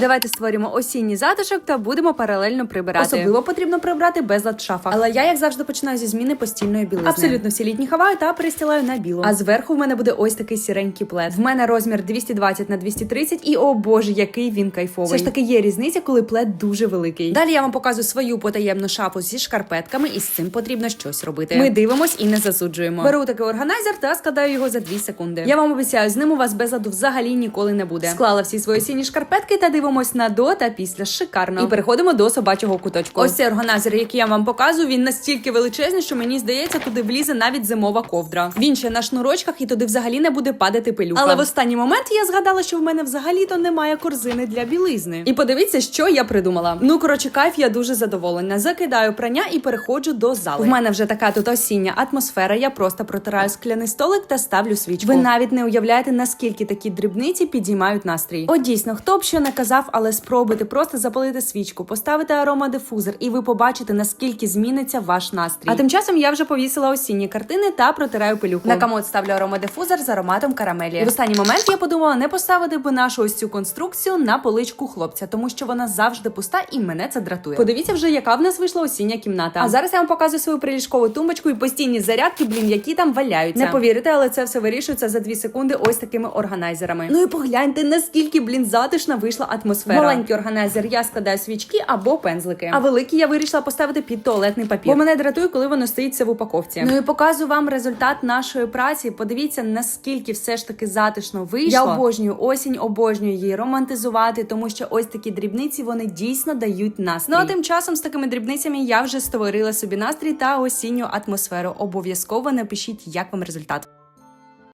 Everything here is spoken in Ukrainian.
Давайте створимо осінній затишок та будемо паралельно прибирати. Особливо потрібно прибрати безлад в шафах. Але я, як завжди, починаю зі зміни постільної білизни. Абсолютно всі літні хаваю та перестилаю на білу. А зверху в мене буде ось такий сіренький плед. В мене розмір 220 на 230 і о боже, який він кайфовий. Все ж таки є різниця, коли плед дуже великий. Далі я вам показую свою потаємну шафу зі шкарпетками, і з цим потрібно щось робити. Ми дивимось і не засуджуємо. Беру такий органайзер та складаю його за 2 секунди. Я вам обіцяю, з ним у вас безладу взагалі ніколи не буде. Склала всі свої осінні шкарпетки та дивимось на до та після. Шикарно. І переходимо до собачого куточку. Ось цей органайзер, який я вам показую, він настільки величезний, що мені здається, туди влізе навіть зимова ковдра. Він ще на шнурочках і туди взагалі не буде падати пилюка. Але в останній момент я згадала, що в мене взагалі-то немає корзини для білизни. І подивіться, що я придумала. Ну коротше, кайф, я дуже задоволена. Закидаю прання і переходжу до зали. В мене вже така тут осіння атмосфера. Я просто протираю скляний столик та ставлю свічку. Ви навіть не уявляєте, наскільки такі дрібниці підіймають настрій. От дійсно, хто б що не казав, але спробуйте просто запалити свічку, поставити аромадифузор, і ви побачите, наскільки зміниться ваш настрій. А тим часом я вже повісила осінні картини та протираю пилюку. На комод ставлю аромадифузор з ароматом карамелі. І в останній момент я подумала не поставити би нашу ось цю конструкцію на поличку хлопця, тому що вона завжди пуста і мене це дратує. Подивіться вже, яка в нас вийшла осіння кімната. А зараз я вам показую свою приліжкову тумбочку і постійні зарядки, блін, які там валяються. Не повірите, але це все вирішується за 2 секунди ось такими органайзерами. Ну і погляньте, наскільки блін затишна вийшла атмосфера. Маленький органайзер я складаю свічки або пензлики. А великий я вирішила поставити під туалетний папір. Бо мене дратує, коли воно стоїть все в упаковці. Ну і показую вам результат нашої праці. Подивіться, наскільки все ж таки затишно вийшло. Я обожнюю осінь, обожнюю її романтизувати, тому що ось такі дрібниці вони дійсно дають настрій. Ну а тим часом з такими дрібницями я вже створила собі настрій та осінню атмосферу. Обов'язково напишіть, як вам результат.